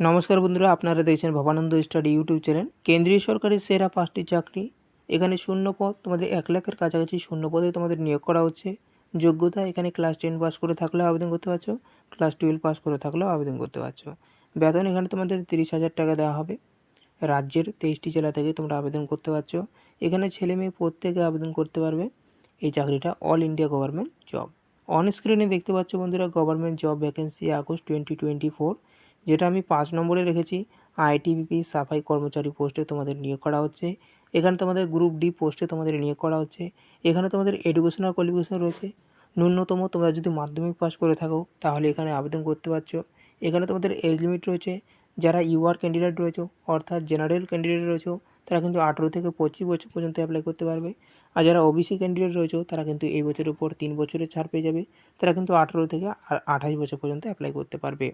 নমস্কার বন্ধুরা, আপনারা দেখছেন ভবানন্দ স্টাডি ইউটিউব চ্যানেল। কেন্দ্রীয় সরকারের সেরা পাঁচটি চাকরি, এখানে শূন্য পদ, তোমাদের এক লাখের কাছাকাছি শূন্য পদে তোমাদের নিয়োগ করা হচ্ছে। যোগ্যতা, এখানে ক্লাস টেন পাস করে থাকলেও আবেদন করতে পারছ ক্লাস টুয়েলভ পাস করে থাকলেও আবেদন করতে পারছ। বেতন, এখানে তোমাদের তিরিশ হাজার টাকা দেওয়া হবে। রাজ্যের তেইশটি জেলা থেকে তোমরা আবেদন করতে পারছ। এখানে ছেলে মেয়ে প্রত্যেকে আবেদন করতে পারবে। এই চাকরিটা all India government job on স্ক্রিনে দেখতে পাচ্ছ বন্ধুরা government job vacancy August twenty twenty four যেটা আমি পাঁচ নম্বরে রেখেছি। আইটিবিপি সাফাই কর্মচারী পোস্টে তোমাদের নিয়োগ করা হচ্ছে। এখানে তোমাদের গ্রুপ ডি পোস্টে তোমাদের নিয়োগ করা হচ্ছে। এখানে তোমাদের এডুকেশনাল কোয়ালিফিকেশন রয়েছে। ন্যূনতম তোমরা যদি মাধ্যমিক পাস করে থাকো, তাহলে এখানে আবেদন করতে পারছ। এখানে তোমাদের এজ লিমিট রয়েছে। যারা ইউআর ক্যান্ডিডেট রয়েছে, অর্থাৎ জেনারেল ক্যান্ডিডেট রয়েছে, তারা কিন্তু আঠেরো থেকে পঁচিশ বছর পর্যন্ত অ্যাপ্লাই করতে পারবে। আর যারা ওবিসি ক্যান্ডিডেট রয়েছে, তারা কিন্তু এই বছরের উপর তিন বছরের ছাড় পেয়ে যাবে। তারা কিন্তু আঠেরো থেকে আঠাশ বছর পর্যন্ত অ্যাপ্লাই করতে পারবে।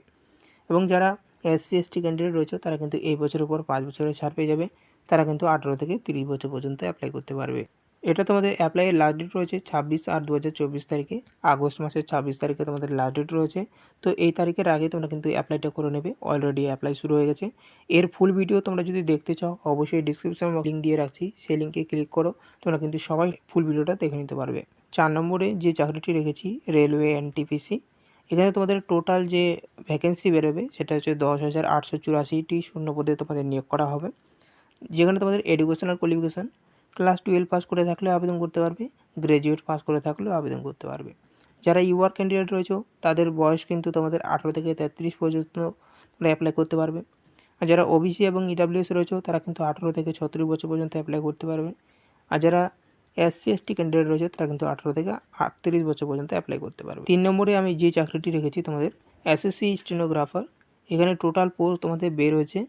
এবং যারা এসসি এসটি ক্যান্ডিডেট রয়েছে, তারা কিন্তু এই বছরের পর পাঁচ বছরের ছাড় পেয়ে যাবে। তারা কিন্তু আঠেরো থেকে তিরিশ বছর পর্যন্ত অ্যাপ্লাই করতে পারবে। এটা তোমাদের অ্যাপ্লাইয়ের লাস্ট ডেট রয়েছে ছাব্বিশ আট দু হাজার চব্বিশ তারিখে। আগস্ট মাসের ছাব্বিশ তারিখে তোমাদের লাস্ট ডেট রয়েছে। তো এই তারিখের আগে তোমরা কিন্তু অ্যাপ্লাইটা করে নেবে। অলরেডি অ্যাপ্লাই শুরু হয়ে গেছে। এর ফুল ভিডিও তোমরা যদি দেখতে চাও, অবশ্যই ডিসক্রিপশনে লিঙ্ক দিয়ে রাখছি। সেই লিঙ্কে ক্লিক করো, তোমরা কিন্তু সবাই ফুল ভিডিওটা দেখে নিতে পারবে। চার নম্বরে যে চাকরিটি রেখেছি রেলওয়ে এনটিপিসি এখানে তোমাদের টোটাল যে ভ্যাকেন্সি বেরোবে, সেটা হচ্ছে দশ হাজার আটশো চুরাশিটি শূন্য পদে তোমাদের নিয়োগ করা হবে। যেখানে তোমাদের educational qualification class twelve pass করে থাকলে আবেদন করতে পারবে গ্র্যাজুয়েট পাস করে থাকলেও আবেদন করতে পারবে। যারা ইউআর ক্যান্ডিডেট রয়েছে, তাদের বয়স কিন্তু তোমাদের আঠেরো থেকে তেত্রিশ পর্যন্ত তোমরা অ্যাপ্লাই করতে পারবে। আর যারা ওবিসি এবং ইডাব্লিউএস রয়েছে, তারা কিন্তু আঠেরো থেকে ছত্রিশ বছর পর্যন্ত অ্যাপ্লাই করতে পারবে। আর যারা এসসি এসটি ক্যান্ডিডেট রয়েছে, তারা কিন্তু আঠেরো থেকে আটত্রিশ বছর পর্যন্ত অ্যাপ্লাই করতে পারবে। তিন নম্বরে আমি যে চাকরিটি রেখেছি তোমাদের এসএসসি স্টেনোগ্রাফার এখানে টোটাল পোস্ট তোমাদের বের হয়েছে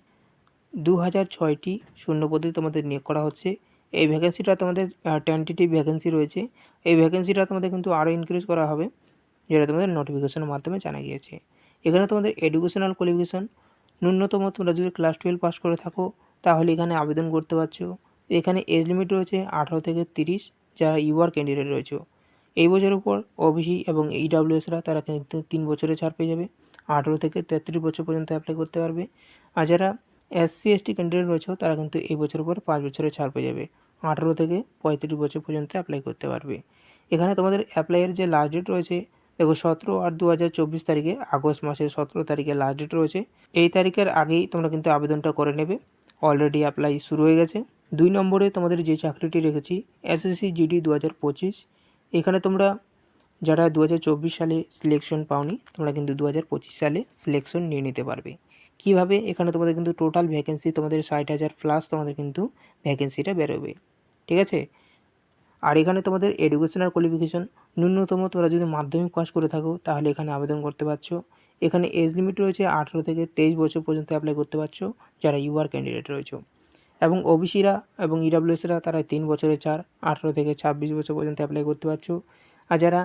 দু হাজার ছয়টি শূন্য পদে তোমাদের নিয়োগ করা হচ্ছে। এই ভ্যাকেন্সিটা তোমাদের টেন্টেটিভ ভ্যাকেন্সি রয়েছে। এই ভ্যাকেন্সিটা তোমাদের কিন্তু আরও ইনক্রিজ করা হবে, যেটা তোমাদের নোটিফিকেশনের মাধ্যমে জানা গিয়েছে। এখানে তোমাদের এডুকেশনাল কোয়ালিফিকেশন ন্যূনতম তোমরা যদি ক্লাস টুয়েলভ পাস করে থাকো, তাহলে এখানে আবেদন করতে পারছ। এখানে এজ লিমিট রয়েছে আঠারো থেকে তিরিশ, যারা ইউআর ক্যান্ডিডেট রয়েছে। এই বছরের উপর ওবিসি এবং ইডাব্লিউএসরা তারা কিন্তু তিন বছরে ছাড় পেয়ে যাবে। আঠেরো থেকে তেত্রিশ বছর পর্যন্ত অ্যাপ্লাই করতে পারবে। আর যারা এসসি এসটি ক্যান্ডিডেট রয়েছে, তারা কিন্তু এই বছরের পর পাঁচ বছরে ছাড় পেয়ে যাবে। আঠেরো থেকে পঁয়ত্রিশ বছর পর্যন্ত অ্যাপ্লাই করতে পারবে। এখানে তোমাদের অ্যাপ্লাইয়ের যে লাস্ট ডেট রয়েছে, দেখো সতেরো আট দু হাজার চব্বিশ তারিখে, আগস্ট মাসের সতেরো তারিখে লাস্ট ডেট রয়েছে। এই তারিখের আগেই তোমরা কিন্তু আবেদনটা করে নেবে। অলরেডি অ্যাপ্লাই শুরু হয়ে গেছে। দুই নম্বরে তোমাদের যে চাকরিটি রেখেছি এসএসসি জিডি দু হাজার পঁচিশ। এখানে তোমরা যারা দু হাজার চব্বিশ সালে সিলেকশন পাওনি, তোমরা কিন্তু দু হাজার পঁচিশ সালে সিলেকশন নিয়ে নিতে পারবে। কীভাবে? এখানে তোমাদের কিন্তু টোটাল ভ্যাকেন্সি তোমাদের ষাট হাজার প্লাস তোমাদের কিন্তু ভ্যাকেন্সিটা বেরোবে। ঠিক আছে? আর এখানে তোমাদের এডুকেশনাল কোয়ালিফিকেশন ন্যূনতম তোমরা যদি মাধ্যমিক পাস করে থাকো, তাহলে এখানে আবেদন করতে পারছ। এখানে এজ লিমিট রয়েছে আঠেরো থেকে তেইশ বছর পর্যন্ত অ্যাপ্লাই করতে পারছ, যারা ইউআর ক্যান্ডিডেট রয়েছে। এবং ওবিসিরা এবং ইডাব্লিউএসরা তারা তিন বছরের চার, আঠেরো থেকে ছাব্বিশ বছর পর্যন্ত অ্যাপ্লাই করতে পারছ। আর যারা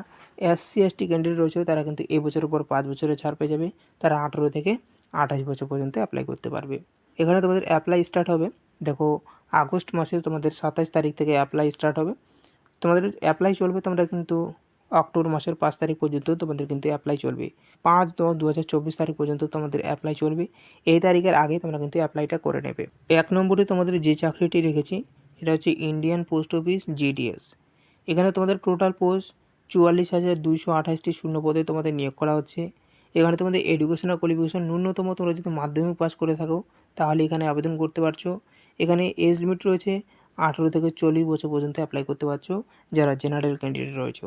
এসসি এসটি ক্যান্ডিডেট রয়েছে, তারা কিন্তু এই বছরের পর পাঁচ বছরের ছাড় পেয়ে যাবে। তারা আঠেরো থেকে আঠাশ বছর পর্যন্ত অ্যাপ্লাই করতে পারবে। এখানে তোমাদের অ্যাপ্লাই স্টার্ট হবে। দেখো, আগস্ট মাসে তোমাদের সাতাশ তারিখ থেকে অ্যাপ্লাই স্টার্ট হবে। তোমাদের অ্যাপ্লাই চলবে তোমরা কিন্তু অক্টোবর মাসের পাঁচ তারিখ পর্যন্ত তোমাদের কিন্তু অ্যাপ্লাই চলবে। পাঁচ দশ দু তারিখ পর্যন্ত তোমাদের অ্যাপ্লাই চলবে। এই তারিখের আগে তোমরা কিন্তু অ্যাপ্লাইটা করে নেবে। এক নম্বরে তোমাদের যে চাকরিটি রেখেছি এটা হচ্ছে ইন্ডিয়ান পোস্ট অফিস জিডিএস এখানে তোমাদের টোটাল পোস্ট চুয়াল্লিশ হাজার দুইশো আঠাশটি শূন্য পদে তোমাদের নিয়োগ করা হচ্ছে। এখানে তোমাদের এডুকেশনাল কোয়ালিফিকেশন ন্যূনতম তোমরা যদি মাধ্যমিক পাস করে থাকো, তাহলে এখানে আবেদন করতে পারছ। এখানে এজ লিমিট রয়েছে, আঠেরো থেকে চল্লিশ বছর পর্যন্ত অ্যাপ্লাই করতে পারছ, যারা জেনারেল ক্যান্ডিডেট রয়েছে।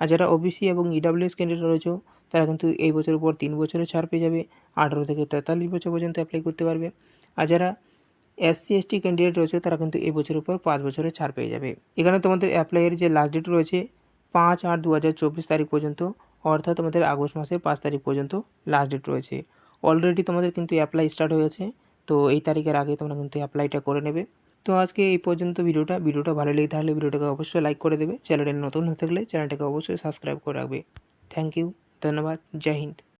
আর যারা ওবিসি এবং ইডাব্লিউএস ক্যান্ডিডেট রয়েছে, তারা কিন্তু এই বছরের পর তিন বছরে ছাড় পেয়ে যাবে। আঠেরো থেকে তেতাল্লিশ বছর পর্যন্ত অ্যাপ্লাই করতে পারবে। আর যারা এসসি এসটি ক্যান্ডিডেট রয়েছে, তারা কিন্তু এই বছরের পর পাঁচ বছরে ছাড় পেয়ে যাবে। এখানে তোমাদের অ্যাপ্লাইয়ের যে লাস্ট ডেট রয়েছে, পাঁচ আট দু হাজার চব্বিশ তারিখ পর্যন্ত, অর্থাৎ তোমাদের আগস্ট মাসের পাঁচ তারিখ পর্যন্ত লাস্ট ডেট রয়েছে। অলরেডি তোমাদের কিন্তু অ্যাপ্লাই স্টার্ট হয়েছে তো এই তারিখের আগে তোমরা কিন্তু অ্যাপ্লাইটা করে নেবে। তো আজকে এই পর্যন্ত ভিডিওটা। ভিডিওটা ভালো লেগে থাকলে ভিডিওটাকে অবশ্যই লাইক করে দেবে। চ্যানেলটা নতুন হয়ে থাকলে চ্যানেলটাকে অবশ্যই সাবস্ক্রাইব করে রাখবে। থ্যাংক ইউ ধন্যবাদ। জয় হিন্দ।